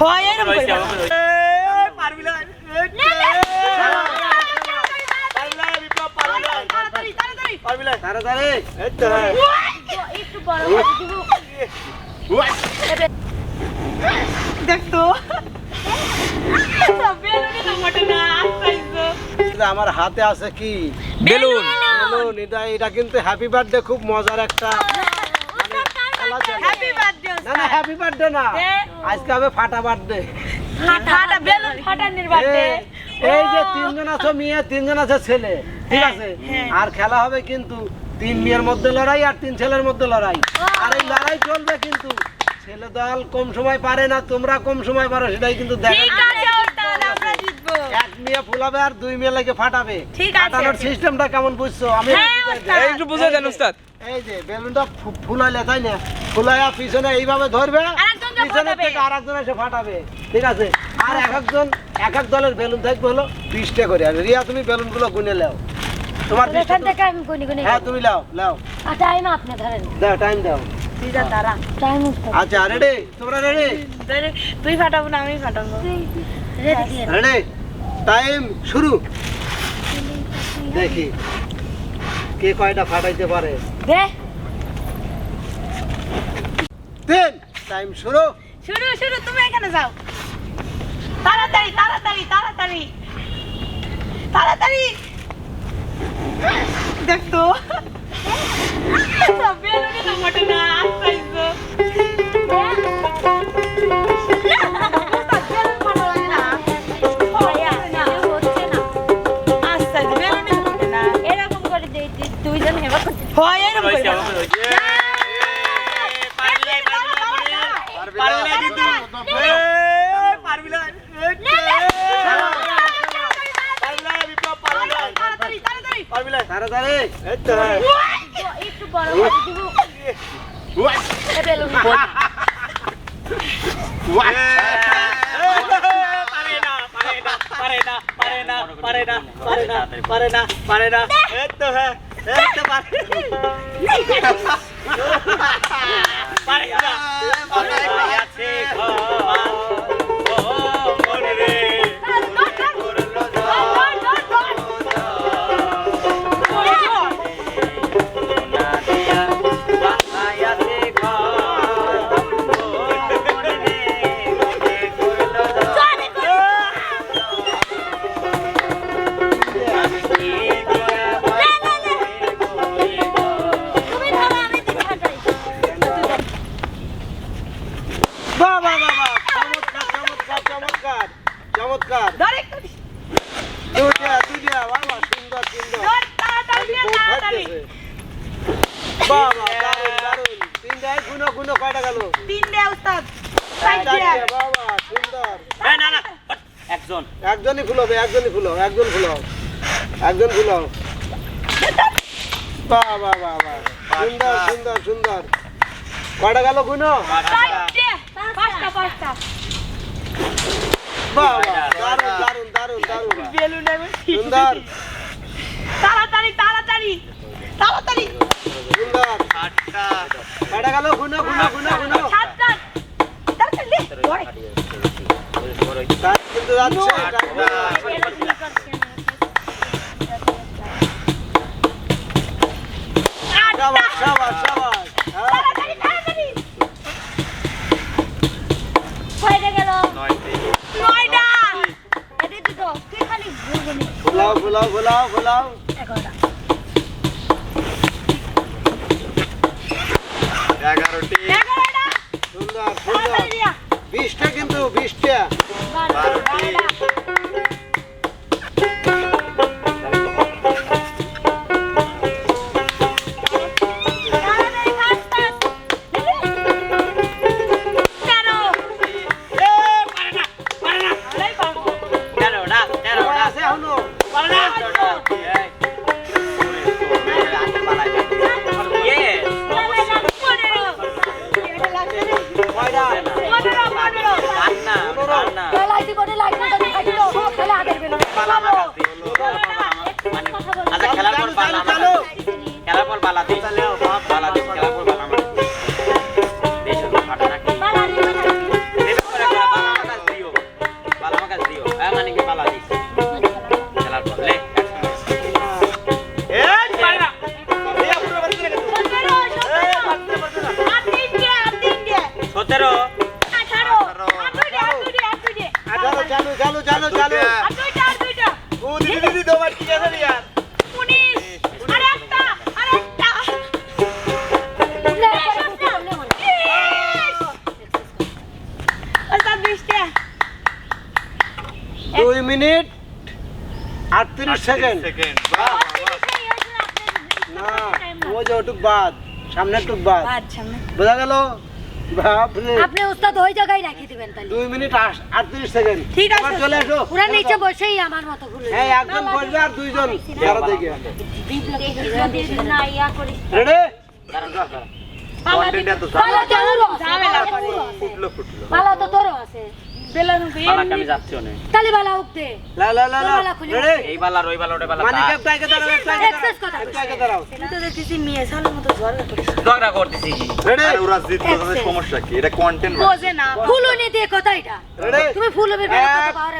হয় এরকম পারবি না। পারবি না তাড়াতাড়ি, এই তো হ্যাঁ একটু বড় করে দিব। আমার হাতে আছে কি বেলুন বেলুন এটা এটা কিন্তু হ্যাপি বার্থডে খুব মজার একটা খেলা চলে। Happy না না হ্যাপি বার্থডে না। আজকে হবে ফাটা বার্থডে ফাটা বেলুন ফাটানির birthday। এই যে তিনজন আছে মেয়ে তিনজন আছে ছেলে ঠিক হ্যাঁ, আছে? হ্যাঁ। আর খেলা হবে কিন্তু তিন মেয়ের মধ্যে লড়াই আর তিন ছেলের মধ্যে লড়াই। আর এই লড়াই চলবে কিন্তু। ছেলে দল কম সময় পারে না তোমরা কম সময় পারো সেটাই কিন্তু দেখা ঠিক আছে, ওস্তাদ, আমরা জিতবো। এক মেয়ে ফুলাবে আর দুই মেয়ে লাগে ফাটাবে। ঠিক আছে। ফাটানোর সিস্টেমটা কেমন বুঝছ? আমি হ্যাঁ, একটু বুঝে দেন উস্তাদ এই যে বেলুনটা ফুলাইলে তাই না? ফুলাইয়া পিছনে এইভাবে ধরবে পিছনে। থেকে আরেকজন এসে ফাটাবে। ঠিক আছে? আর এক একজন এক এক দলের বেলুন থাকবে হলো বিশটা করে। আর রিয়া তুমি বেলুনগুলো গুনে নাও। তোমার এখান থেকে আমি গুনি গুনি। হ্যাঁ তুমি লাও লাও আর টাইম আপনি ধরেন। দাও টাইম দাও। তুই যা দাঁড়া। টাইম আচ্ছা রেডি তোমরা রেডি তুই ফাটাবো না আমি ফাটাবো। রেডি রেডি টাইম শুরু। দেখি কে কয়টা ফাটাইতে পারে? দে। তিন। টাইম শুরু। শুরু শুরু তুমি এখানে যাও। তাড়াতাড়ি তাড়াতাড়ি তাড়াতাড়ি। তাড়াতাড়ি। দেখ তো। বেলুনই তো মোটে না আস্তাইছো পারে না, পারে না, পারে না, পারে না, পারে না, পারে না, এই তো হ্যাঁ, পারে। বাহ বাহ বাহ বাহ। চমৎকার চমৎকার চমৎকার চমৎকার। দুইটা দুইটা বাহ সুন্দর সুন্দর। বাহ বাহ দারুণ দারুণ। তিনটায় গুনো গুনো কয়টা গেল? তিনটে উস্তাদ। বাহ সুন্দর। এই না না একজন। একজনই ফুলাবে একজনই ফুলাও একজন ফুলাও একজন ফুলাও বাহ বাহ বাহ বাহ। সুন্দর সুন্দর সুন্দর। কয়টা গেল গুনো? পাঁচটা পাঁচটা। দারুণ দারুণ দারুণ দারুণ। বেলুন সুন্দর। তাড়াতাড়ি তাড়াতাড়ি তাড়াতাড়ি। সুন্দর। আটটা কয়টা গেল গুনো গুনো গুনো গুনো সাতটা তাড়াতাড়ি নে, কিন্তু যাচ্ছে টাইম কিন্তু যাচ্ছে। ফুলাও ফুলাও ফুলাও দুই মিনিট আটত্রিশ সেকেন্ড না ও যে ওটুক বাদ সামনে টুক বাদ আচ্ছা বোঝা গেল আপনি উস্তাদ ওই জায়গায় রাখি দিবেন তাহলে দুই মিনিট আট- আটত্রিশ সেকেন্ড ঠিক আছে, চলে এসো পুরা নিচে বসেই আমার মতো ঘুরে হ্যাঁ একজন বসবে আর দুইজন যারা দেখে না ইয়া করিস রেডি কন্টেন্ট পালা তো। ফুটলো ফুটলো তোরও আছে মানে সমস্যা কি? এটা কন্টেন্ট বোঝে না। ফুলুনি দিয়ে কথা এটা তুমি পাওয়ারে